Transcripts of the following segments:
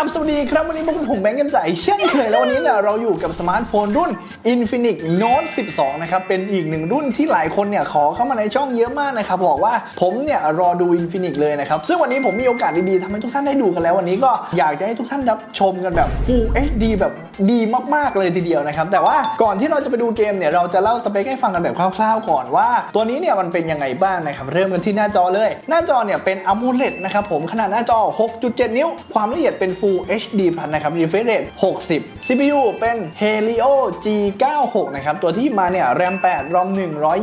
ราบสวัสดีครับ วันนี้พวกผมแบงค์กันใสเช่นเคยแล้ววันนี้เนี่ยเราอยู่กับสมาร์ทโฟนรุ่น Infinix Note 12 นะครับ เป็นอีกหนึ่งรุ่นที่หลายคนเนี่ยขอเข้ามาในช่องเยอะมากนะครับ บอกว่าผมเนี่ยรอดู Infinix เลยนะครับ ซึ่งวันนี้ผมมีโอกาสดีๆทำให้ทุกท่านได้ดูกันแล้ว วันนี้ก็อยากจะให้ทุกท่านรับชมกันแบบ Full HD แบบดีมากๆเลยทีเดียวนะครับ แต่ว่าก่อนที่เราจะไปดูเกมเนี่ยเราจะเล่าสเปคให้ฟังกันแบบคร่าว ๆ ก่อนว่า ตัวนี้เนี่ยมันเป็นยังไงบ้างนะครับเริ่มกันที่หน้าจอเลย หน้าจอเนี่ยเป็น AMOLED นะครับผมขนาดหน้าจอ 6.7 นิ้ว ความละเอียดเป็น Full HD Plus นะครับ refresh rate 60 CPU เป็น Helio G96 นะครับ ตัวที่มาเนี่ย RAM 8 ROM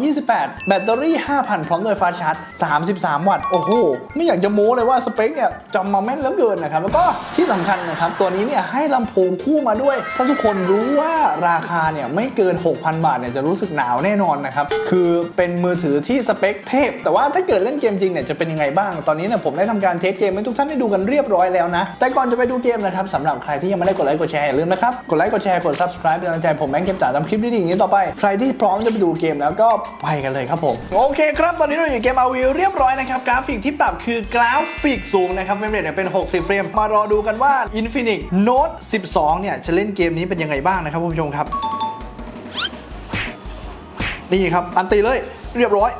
128 แบตเตอรี่ 5,000 พร้อมด้วยฟาชาร์จ 33 วัตต์ โอ้โห ไม่อยากจะโม้เลยว่าสเปคเนี่ยจำมาแม่นเหลือเกินนะครับ แล้วก็ที่สำคัญนะครับ ตัวนี้เนี่ยให้ลำโพงคู่มาด้วย ถ้าทุกคนรู้ว่าราคาเนี่ยไม่เกิน 6,000 บาทเนี่ยจะรู้สึกหนาวแน่นอนนะครับ คือเป็นมือถือที่สเปคเทพ แต่ว่าถ้าเกิดเล่นเกมจริงเนี่ยจะเป็นยังไงบ้าง ตอนนี้เนี่ยผมได้ทำการเทสเกมให้ทุกท่านได้ดูกันเรียบร้อยแล้วนะ แต่ก่อนจะไปดูเกมนะครับสำหรับใครที่ยังไม่ได้กดไลค์กดแชร์อย่าลืมนะครับ กดไลค์กดแชร์กด subscribe เป็นกำลังใจผมแบงค์เกมจ๋าทำคลิปดีๆอย่างนี้ต่อไป ใครที่พร้อมจะไปดูเกมแล้วก็ไปกันเลยครับผม โอเคครับ ตอนนี้เราอยู่เกมอาวีเรียบร้อยนะครับ กราฟิกที่ปรับคือกราฟิกสูงนะครับเฟรมเรทเนี่ยเป็น 60 เฟรม มารอดูกันว่า Infinix Note 12 เนี่ยจะเล่นเกมนี้เป็นยังไงบ้างนะครับคุณผู้ชมครับ นี่ครับ อันตีเลย เรียบร้อย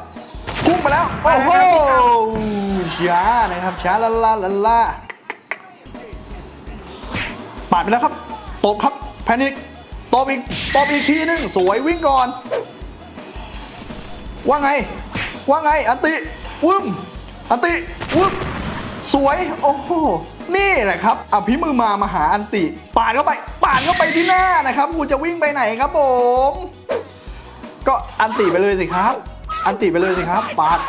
พุ่งไปแล้ว โอ้โหช้านะครับช้าละละละละปาดไปแล้วครับ ตบครับ แพนิกตบอีก ตบอีกทีนึง สวยวิ่งก่อน ว่าไง ว่าไง อันติวึ้มอันติวึ้มสวย โอ้โห นี่แหละครับอภิมือมามาหาอันติ ปาดเข้าไป ปาดเข้าไปที่หน้านะครับกูจะวิ่งไปไหนครับผม ก็อันติไปเลยสิครับ อันติไปเลยสิครับ ปาด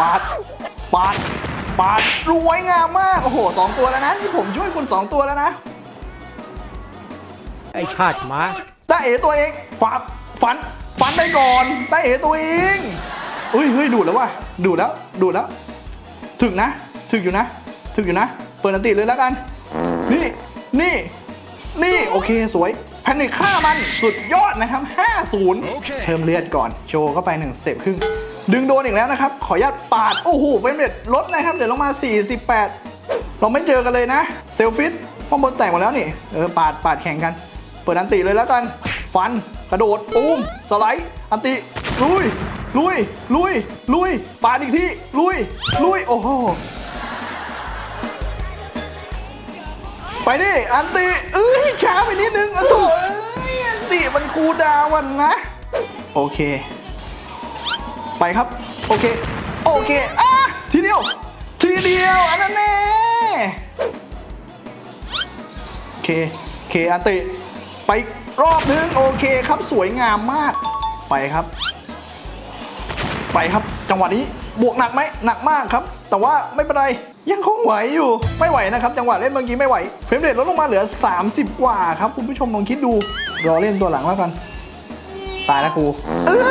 ปาด ปาดปาดรวยงามมาก โอ้โหสองตัวแล้วนะ นี่ผมช่วยคุณสองตัวแล้วนะ ไอ้ชาติหมาตาเอ๋ตัวเองฝันฝันฝันไปก่อนตาเอ๋ตัวเองเฮ้ยเฮ้ยดูดแล้วว่ะดูดแล้วดูดแล้ว ถึงนะ ถึงอยู่นะ ถึงอยู่นะ เปิดอันติเลยแล้วกัน นี่นี่ นี่โอเคสวยแพนิคฆ่ามันสุดยอดนะครับ 50 เพิ่มเลือดก่อน โชว์เข้าไป1สเต็ปครึ่ง ดึงโดนอีกแล้วนะครับ ขออนุญาตปาด โอ้โหเฟรมเรทลดนะครับ เดี๋ยวลงมา 48 เราไม่เจอกันเลยนะ เซลฟิตข้างบนแตกหมดแล้วนี่ เออ ปาดปาดแข่งกัน เปิดอันติเลยแล้วกัน ฟัน กระโดดตูมสไลด์อันติ ลุย ลุย ลุย ลุยปาดอีกที ลุย ลุย โอ้โห ไปดิอันติ เอ้ย ช้าไปนิดนึงอะโถเอ้ย อันติมันคูดาวันนะ โอเค ไปครับ โอเค โอเคอะทีเดียว ทีเดียว อันนั้นแน่โอเคโอเคอันติ ไปรอบนึงโอเคครับสวยงามมากไปครับ ไปครับจังหวะนี้บวกหนักไหมหนักมากครับ แต่ว่าไม่เป็นไรยังคงไหวอยู่ไม่ไหวนะครับ จังหวะเล่นเมื่อกี้ไม่ไหวเฟรมเรทลดลงมาเหลือ 30 กว่าครับคุณผู้ชมลองคิดดูรอเล่นตัวหลังแล้วกัน ตายแล้วครูเออ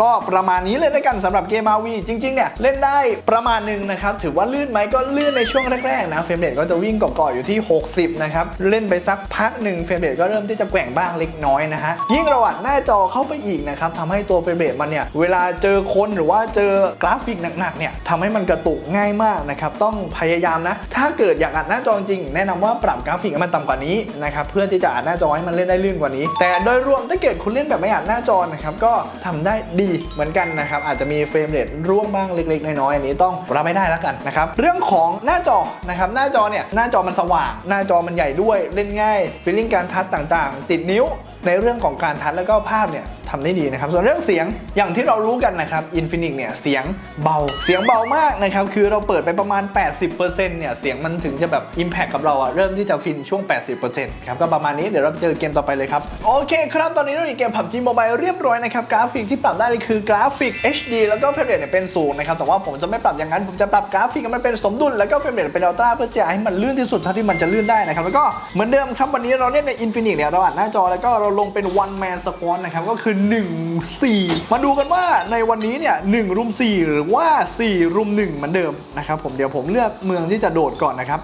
ก็ประมาณนี้เลยด้วยกันสำหรับเกมอาวีจริงๆเนี่ยเล่นได้ประมาณหนึ่งนะครับถือว่าลื่นไหมก็ลื่นในช่วงแรกๆนะเฟรมเรทก็จะวิ่งเกาะๆอยู่ที่ 60 นะครับ เล่นไปสักพักหนึ่งเฟรมเรทก็เริ่มที่จะแกว่งบ้างเล็กน้อยนะฮะยิ่งระหว่างหน้าจอเข้าไปอีกนะครับทำให้ตัวเฟรมเรทมันเนี่ยเวลาเจอคนหรือว่าเจอกราฟิกหนักๆเนี่ยทำให้มันกระตุกง่ายมากนะครับต้องพยายามนะ ถ้าเกิดอยากอัดหน้าจอจริง แนะนำว่าปรับกราฟิกให้มันต่ำกว่านี้นะครับเพื่อที่จะอัดหน้าจอให้มันเล่นได้ลื่นกว่านี้ แต่โดยรวมถ้าเกิดคุณเล่นแบบไม่อัดหน้าจอนะครับก็ทำได้ดเหมือนกันนะครับ อาจจะมีเฟรมเรทร่วงบ้างเล็กๆ น้อยๆ อันนี้ต้องรับไม่ได้แล้วกันนะครับ เรื่องของหน้าจอนะครับ หน้าจอเนี่ย หน้าจอมันสว่าง หน้าจอมันใหญ่ด้วย เล่นง่ายฟีลลิ่งการทัชต่างๆ ติดนิ้ว ในเรื่องของการทัชแล้วก็ภาพเนี่ยทำได้ดีนะครับ ส่วนเรื่องเสียงอย่างที่เรารู้กันนะครับ Infinix เนี่ยเสียงเบาเสียงเบามากนะครับ คือเราเปิดไปประมาณ 80%เนี่ยเสียงมันถึงจะแบบ Impact กับเราอะเริ่มที่จะฟินช่วง 80%ครับก็ประมาณนี้เดี๋ยวเราเจอเกมต่อไปเลยครับ โอเคครับ ตอนนี้เราอยู่เกม PUBG Mobile เรียบร้อยนะครับ กราฟิกที่ปรับได้เลยคือกราฟิก HD แล้วก็เฟรมเรทเนี่ยเป็นศูนย์นะครับแต่ว่าผมจะไม่ปรับอย่างนั้นผมจะปรับกราฟิกให้มันเป็นสมดุลแล้วก็เฟรมเรทเป็นอัลตร้าเพื่อจะให้มันลื่นที่สุดเท่าที่มันจะลื่นได้นะครับแล้วก็เหมือนเดิมครับวันนี้เราเล่นใน Infinix เนี่ยเราอัดหน้าจอแล้วก็เราลงเป็น one man squad นะครับก็คือ 1 4 มาดูกันว่าในวันนี้เนี่ย1รุม 4 หรือว่า 4 รุม 1 เหมือนเดิมนะครับผมเดี๋ยวผมเลือกเมืองที่จะโดดก่อนนะครับ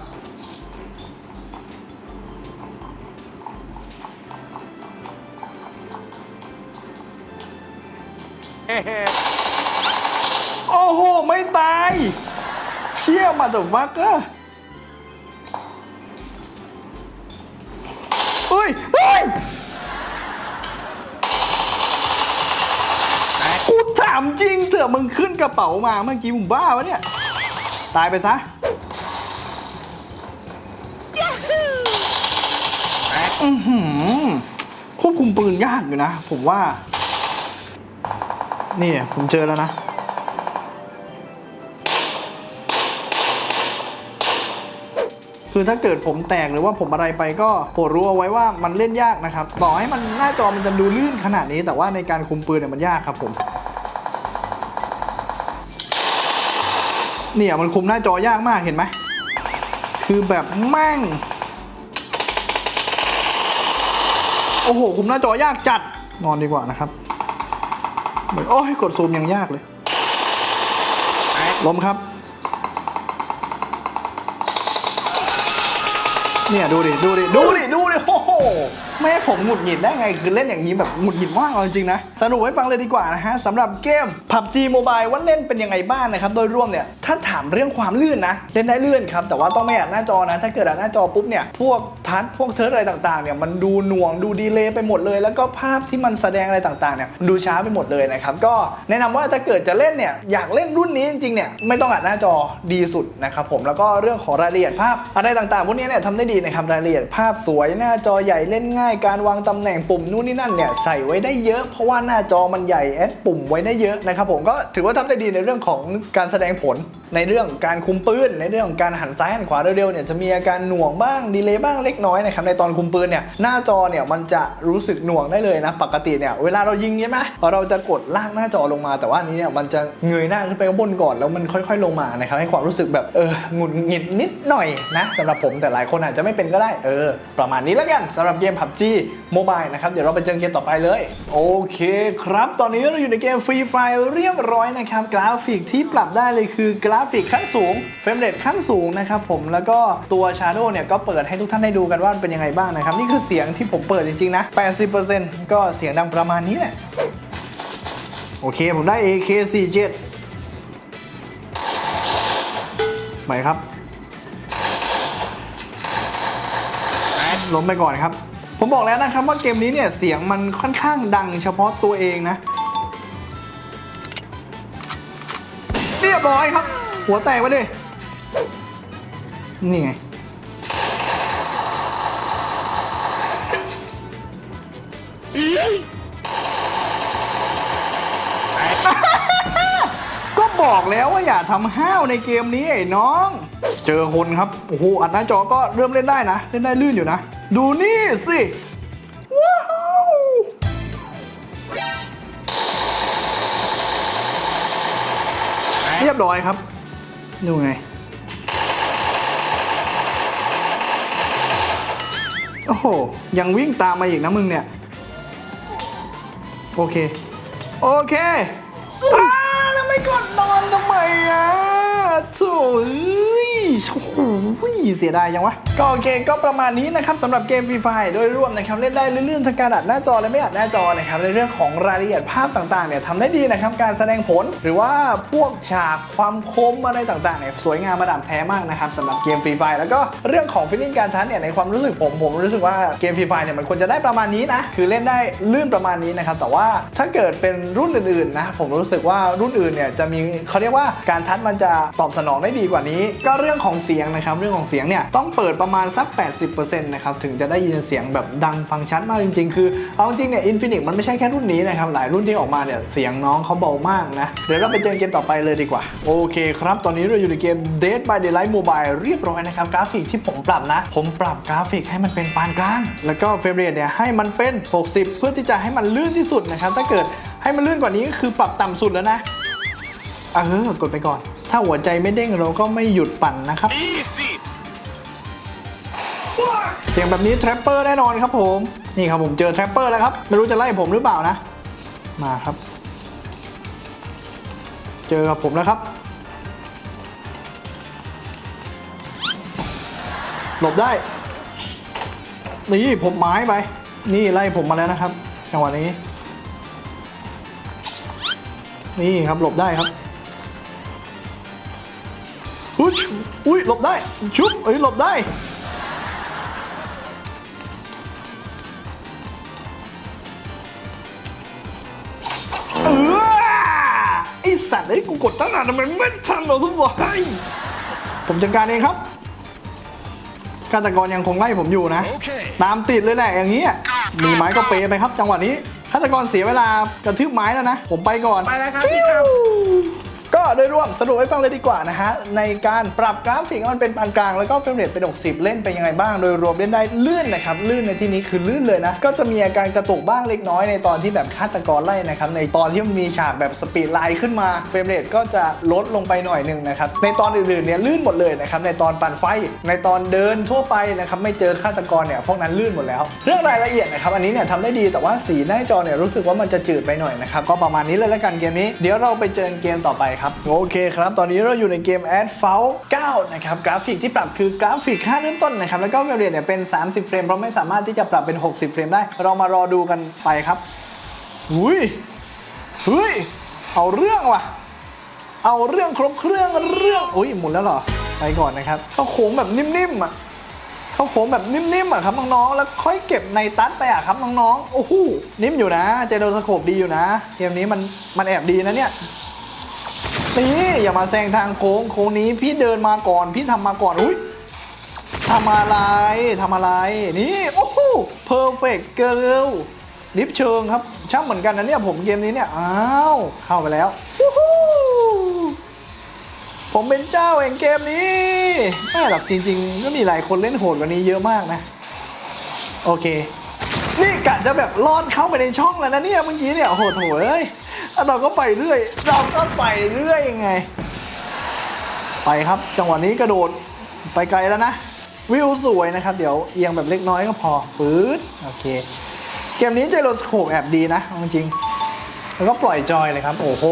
โอ้โห ไม่ตาย เชี่ยมาเดอะฟักเกอร์เฮ้ยเฮ้ยกู ถามจริงเถอะมึงขึ้นกระเป๋ามาเมื่อกี้มึงบ้าวะเนี่ย ตายไปซะอือหือควบคุมปืนยากอยู่นะ ผมว่า นี่ผมเจอแล้วนะ คือถ้าเกิดผมแตกหรือว่าผมอะไรไปก็โปรดรู้เอาไว้ว่ามันเล่นยากนะครับ ต่อให้มันหน้าจอมันจะดูลื่นขนาดนี้ แต่ว่าในการคุมปืนเนี่ยมันยากครับผม เนี่ยมันคุมหน้าจอยากมากเห็นไหม คือแบบแม่ง โอ้โห คุมหน้าจอยากจัด นอนดีกว่านะครับโอ้ยกดซูมยังยากเลยล้มครับ เนี่ยดูดิ ดูดิ ดูดิ ดูดิ โอ้โห ไม่ให้ผมหงุดหงิดได้ไง คือเล่นอย่างนี้แบบหงุดหงิดมากเอาจริงๆนะสรุปให้ฟังเลยดีกว่านะฮะสำหรับเกม PUBG Mobile ว่าเล่นเป็นยังไงบ้างนะครับ โดยรวมเนี่ย ถ้าถามเรื่องความลื่นนะ เล่นได้ลื่นครับ แต่ว่าต้องไม่อัดหน้าจอนะ ถ้าเกิดอัดหน้าจอปุ๊บเนี่ย พวกทัชพวกเทิร์อะไรต่างๆเนี่ย มันดูหน่วงดูดีเลย์ไปหมดเลย แล้วก็ภาพที่มันแสดงอะไรต่างๆเนี่ย ดูช้าไปหมดเลยนะครับ ก็แนะนำว่าถ้าเกิดจะเล่นเนี่ย อยากเล่นรุ่นนี้จริงๆเนี่ย ไม่ต้องอัดหน้าจอดีสุดนะครับผม แล้วก็เรื่องของรายละเอียดภาพอะไรต่างๆพวกนี้เนี่ยทำได้ดีนะครับรายละเอียดภาพสวยหน้าจอใหญ่เล่นง่ายการวางตำแหน่งปุ่มนู่นนี่นั่นเนี่ยใส่ไว้ได้เยอะเพราะว่าหน้าจอมันใหญ่แอดปุ่มไว้ได้เยอะนะครับผมก็ถือว่าทำได้ดีในเรื่องของการแสดงผล ในเรื่องการคุมปืนในเรื่องของการหันซ้ายหันขวาเร็วๆเนี่ยจะมีอาการหน่วงบ้างดีเลย์บ้างเล็กน้อยนะครับในตอนคุมปืนเนี่ยหน้าจอเนี่ยมันจะรู้สึกหน่วงได้เลยนะปกติเนี่ยเวลาเรายิงใช่ไหมเราจะกดลากหน้าจอลงมา แต่ว่านนี้เนี่ยมันจะเงยหน้าขึ้นไปข้างบนก่อนแล้วมันค่อย ๆ ลงมานะครับให้ความรู้สึกแบบเออหงุดหงิดนิดหน่อยนะสำหรับผมแต่หลายคนอาจจะไม่เป็นก็ได้เออประมาณนี้แล้วกันสำหรับเกม PUBG Mobile นะครับ เดี๋ยวเราไปเจอเกมต่อไปเลย โอเคครับ ตอนนี้เราอยู่ในเกม Free Fire เรียบร้อยนะครับ กราฟิกที่ปรับได้เลยคือกราฟิกขั้นสูงเฟรมเรทขั้นสูงนะครับผมแล้วก็ตัว Shadow เนี่ยก็เปิดให้ทุกท่านได้ดูกันว่ามันเป็นยังไงบ้างนะครับ นี่คือเสียงที่ผมเปิดจริงๆนะ 80%ก็เสียงดังประมาณนี้แหละโอเค ผมได้ AK47 ไปครับล้มไปก่อนครับ ผมบอกแล้วนะครับว่าเกมนี้เนี่ยเสียงมันค่อนข้างดังเฉพาะตัวเองนะ เรียบร้อยครับ หัวแตกไปดินี่ไงก็บอกแล้วว่าอย่าทำห้าวในเกมนี้ไอ้น้อง เจอคนครับ โอ้โห อัดหน้าจอก็เริ่มเล่นได้นะ เล่นได้ลื่นอยู่นะ ดูนี่สิ ว้าวเรียบร้อยครับ ดูไง โอ้โห ยังวิ่งตามมาอีกนะมึงเนี่ย โอเค โอเคอ้าแล้วไม่กดนอนทำไมอะโถ่เอ้ย โอ้โหเสียดายยังวะ ก็โอเคก็ประมาณนี้นะครับสำหรับเกมฟรีไฟโดยรวมนะครับเล่นได้ลื่นๆทั้งการอัดหน้าจอและไม่อัดหน้าจอนะครับในเรื่องของรายละเอียดภาพต่างๆเนี่ยทำได้ดีนะครับการแสดงผลหรือว่าพวกฉากความคมอะไรต่างๆเนี่ยสวยงามมาดามแท้มากนะครับสำหรับเกมฟรีไฟแล้วก็เรื่องของฟิลลิ่งการทัชเนี่ยในความรู้สึกผมผมรู้สึกว่าเกมฟรีไฟเนี่ยมันควรจะได้ประมาณนี้นะคือเล่นได้ลื่นประมาณนี้นะครับแต่ว่าถ้าเกิดเป็นรุ่นอื่นๆนะผมรู้สึกว่ารุ่นอื่นเนี่ยจะมีเขาเรียกว่าการทัชมันจะตอบสนองได้ดีกว่านี้ ก็เรื่องของเสียงนะครับเรื่องของเสียงเนี่ยต้องเปิดประมาณสัก 80%นะครับถึงจะได้ยินเสียงแบบดังฟังชัดมากจริงๆ คือเอาจริงเนี่ยอินฟินิตมันไม่ใช่แค่รุ่นนี้นะครับหลายรุ่นที่ออกมาเนี่ยเสียงน้องเขาเบามากนะเดี๋ยวเราไปเจอเกมต่อไปเลยดีกว่า โอเคครับ ตอนนี้เราอยู่ในเกม Dead by Daylight Mobile เรียบร้อยนะครับกราฟิกที่ผมปรับนะ ผมปรับกราฟิกให้มันเป็นปานกลาง แล้วก็เฟรมเรทเนี่ยให้มันเป็น 60 เพื่อที่จะให้มันลื่นที่สุดนะครับถ้าเกิดให้มันลื่นกว่านี้ก็คือปรับต่ำสุดแล้วนะเออกดไปก่อน ถ้าหัวใจไม่เด้งเราก็ไม่หยุดปั่นนะครับเสียงแบบนี้แทรปเปอร์แน่นอนครับผม นี่ครับผมเจอแทรปเปอร์แล้วครับ ไม่รู้จะไล่ผมหรือเปล่านะ มาครับ เจอกับผมแล้วครับ หลบได้ นี่ผมไม้ไป นี่ไล่ผมมาแล้วนะครับ จังหวะนี้ นี่ครับหลบได้ครับ อุ้ยอุ้ยหลบได้ ชุบอ้ยหลบได้เออไอสัตว์ไอ้กูกดตั้งนานทำไมไม่ทันเราทุกคนผมจัดการเองครับฆาตกรยังคงไล่ผมอยู่นะ ตามติดเลยแหละอย่างนี้มีไม้ก็เปไปครับ จังหวะนี้ฆาตกรเสียเวลากระทืบไม้แล้วนะ ผมไปก่อน ไปแล้วครับ ก็โดยรวมสรุปให้ฟังเลยดีกว่านะฮะ ในการปรับกราฟิกมันเป็นปานกลาง แล้วก็เฟรมเรทเป็น 60 เล่นเป็นยังไงบ้าง โดยรวมเล่นได้ลื่นนะครับ ลื่นในที่นี้คือลื่นเลยนะ ก็จะมีอาการกระตุกบ้างเล็กน้อยในตอนที่แบบฆาตกรไล่นะครับ ในตอนที่มันมีฉากแบบสปีดไลน์ขึ้นมาเฟรมเรทก็จะลดลงไปหน่อยหนึ่งนะครับ ในตอนอื่นๆเนี่ยลื่นหมดเลยนะครับ ในตอนปั่นไฟ ในตอนเดินทั่วไปนะครับไม่เจอฆาตกรเนี่ยพวกนั้นลื่นหมดแล้ว เรื่องรายละเอียดนะครับอันนี้เนี่ยทำได้ดีแต่ว่าสีหน้าจอเนี่ยรู้สึกว่ามันจะจืดไปหน่อยนะครับก็ประมาณนี้เลยละกันเกมนี้ เดี๋ยวเราไปเจอเกมต่อไปครับ โอเคครับ ตอนนี้เราอยู่ในเกม a d f a u l 9 นะครับ กราฟิกที่ปรับคือกราฟิกค่าเริ่มต้นนะครับ แล้วก็เฟรมเรทเนี่ยเป็น 30 เฟรม เพราะไม่สามารถที่จะปรับเป็น 60 เฟรมได้ เรามารอดูกันไปครับหุ้ยเฮ้ย เอาเรื่องว่ะ เอาเรื่องครบเครื่องเรื่องอุ้ยหมุนแล้วเหรอ ไปก่อนนะครับเข้าโค้งแบบนิ่มๆอะเข้าโค้งแบบนิ่มๆอะครับน้องๆ แล้วค่อยเก็บในตัดไปอะครับน้องๆ โอ้โห นิ่มอยู่นะ เจโดสโคปดีอยู่นะ เกมนี้มันมันแอบดีนะเนี่ย นี่อย่ามาแซงทางโค้งโค้งนี้พี่เดินมาก่อน พี่ทำมาก่อนอุ้ยทำอะไรทำอะไรนี่โอ้โหเพอร์เฟกต์เกิร์ลลิฟเชิงครับช่างเหมือนกันนะเนี่ยผมเกมนี้เนี่ยอ้าวเข้าไปแล้วผมเป็นเจ้าแห่งเกมนี้ไม่หรอกจริง ๆ ก็มีหลายคนเล่นโหดกว่านี้เยอะมากนะ โอเค นี่กะจะแบบลอดเข้าไปในช่องแล้วนะเนี่ยเมื่อกี้เนี่ยโอ้โหโถเอ้ย แล้วเราก็ไปเรื่อย เราก็ไปเรื่อยยังไง ไปครับ จังหวะนี้กระโดดไปไกลแล้วนะ วิวสวยนะครับ เดี๋ยวเอียงแบบเล็กน้อยก็พอปื๊ดโอเค เกมนี้เจโรสโคปแอบดีนะจริง แล้วก็ปล่อยจอยเลยครับ โอ้โห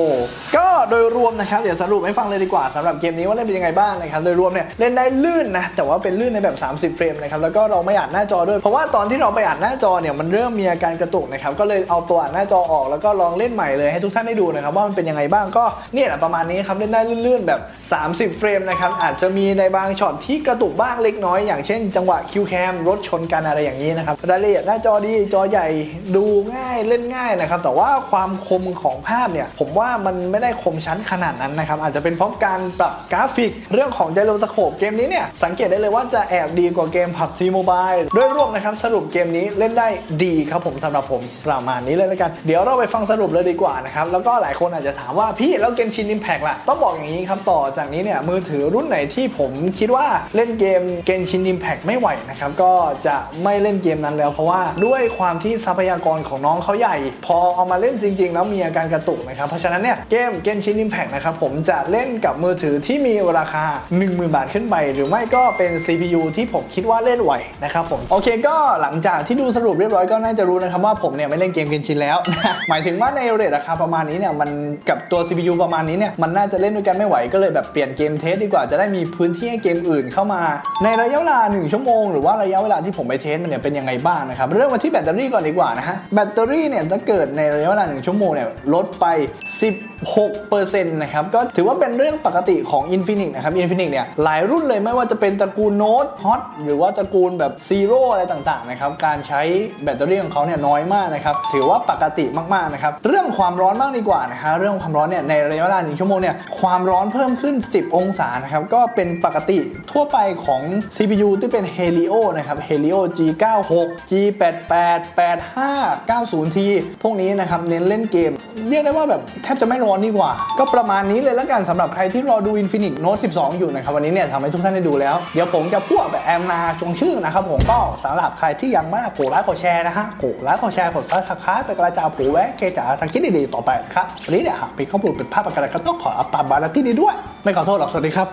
ก็โดยรวมนะครับ เดี๋ยวสรุปให้ฟังเลยดีกว่าสำหรับเกมนี้ว่าเล่นเป็นยังไงบ้างนะครับ โดยรวมเนี่ยเล่นได้ลื่นนะ แต่ว่าเป็นลื่นในแบบ 30 เฟรมนะครับ แล้วก็เราไม่อ่านหน้าจอด้วย เพราะว่าตอนที่เราไปอ่านหน้าจอเนี่ยมันเริ่มมีอาการกระตุกนะครับ ก็เลยเอาตัวอ่านหน้าจอออกแล้วก็ลองเล่นใหม่เลยให้ทุกท่านได้ดูนะครับว่ามันเป็นยังไงบ้าง ก็เนี่ยแหละประมาณนี้ครับเล่นได้ลื่นๆแบบ 30 เฟรมนะครับ อาจจะมีในบางช็อตที่กระตุกบ้างเล็กน้อย อย่างเช่น จังหวะคิวแคมรถชนกันอะไรอย่างนี้นะครับรายละเอียดหน้าจอดีจอใหญ่ดูง่ายเล่นง่ายนะครับแต่ว่าความคมของภาพเนี่ยผมว่ามันไม่ได้คมชัดขนาดนั้นนะครับอาจจะเป็นเพราะการปรับกราฟิก เรื่องของไจโรสโคปเกมนี้เนี่ยสังเกตได้เลยว่าจะแอบดีกว่าเกม PUBG Mobile โดยรวมนะครับสรุปเกมนี้เล่นได้ดีครับผมสำหรับผมประมาณนี้เลยแล้วกัน เดี๋ยวเราไปฟังสรุปเลยดีกว่านะครับแล้วก็หลายคนอาจจะถามว่าพี่แล้วเกมชินอิมแพกล่ะต้องบอกอย่างนี้ครับต่อจากนี้เนี่ยมือถือรุ่นไหนที่ผมคิดว่าเล่นเกมเกมชินอิมแพกไม่ไหวนะครับก็จะไม่เล่นเกมนั้นแล้ว เพราะว่าด้วยความที่ทรัพยากรของน้องเขาใหญ่ พอเอามาเล่นจริง ๆ แล้วมีอาการกระตุกนะครับ เพราะฉะนั้นเนี่ยเกมเกมชินอิมแพกนะครับผมจะเล่นกับมือถือที่มีราคา 10,000 บาทขึ้นไป หรือไม่ก็เป็น CPU ที่ผมคิดว่าเล่นไหวนะครับผมโอเคก็หลังจากที่ดูสรุปเรียบร้อยก็น่าจะรู้นะครับว่าผมเนี่ยไม่เล่นเกมเกนชินแล้ว หมายถึงว่าในเรทราคาประมาณนี้เนี่ยมันกับตัว CPU ประมาณนี้เนี่ยมันน่าจะเล่นด้วยกันไม่ไหวก็เลยแบบเปลี่ยนเกมเทสดีกว่าจะได้มีพื้นที่ให้เกมอื่นเข้ามา ในระยะเวลา 1 ชั่วโมง หรือว่าระยะเวลาที่ผมไปเทสมันเนี่ยเป็นยังไงบ้างนะครับเริ่มมาที่แบตเตอรี่ก่อนดีกว่านะฮะแบตเตอรี่เนี่ยถ้าเกิดในระยะเวลา1ชั่วโมงเนี่ยลดไป 16%นะครับ ก็ถือว่าเป็นเรื่องปกติของ Infinix นะครับ Infinix เนี่ยหลายรุ่นเลยไม่ว่าจะเป็นตระกูล Note Hot หรือว่าตระกูลแบบ Zero อะไรต่างๆนะครับ การใช้แบตเตอรี่ของเขาเนี่ยน้อยมากนะครับ ถือว่าปกติมากๆนะครับ เรื่องความร้อนบ้างดีกว่านะฮะเรื่องความร้อนเนี่ยในระยะเวลา1ชั่วโมงเนี่ยความร้อนเพิ่มขึ้น 10 องศานะครับก็เป็นปกติทั่วไปของ CPU ที่เป็น Helio นะครับ Helio G96 G88 85 90T พวกนี้นะครับเน้นเล่นเกม เรียกได้ว่าแบบแทบจะไม่ร้อนดีกว่า ก็ประมาณนี้เลยแล้วกันสำหรับใครที่รอดู Infinix Note 12 อยู่นะครับ วันนี้เนี่ยทำให้ทุกท่านได้ดูแล้ว เดี๋ยวผมจะพูดแบบแอมนาจงชื่อนะครับผมก็สำหรับใครที่ยังไม่กดไลค์กดแชร์นะฮะกดไลค์กดแชร์กดซับสไครป์เป็นกระจายผูแวะเกจ๋าทางคิดดีๆต่อไปครับวันนี้เนี่ยหากมีข้อมูลเป็นภาพประกันก็ต้องขออัปตาบาร์ที่นี้ด้วย ไม่ขอโทษหรอกสวัสดีครับ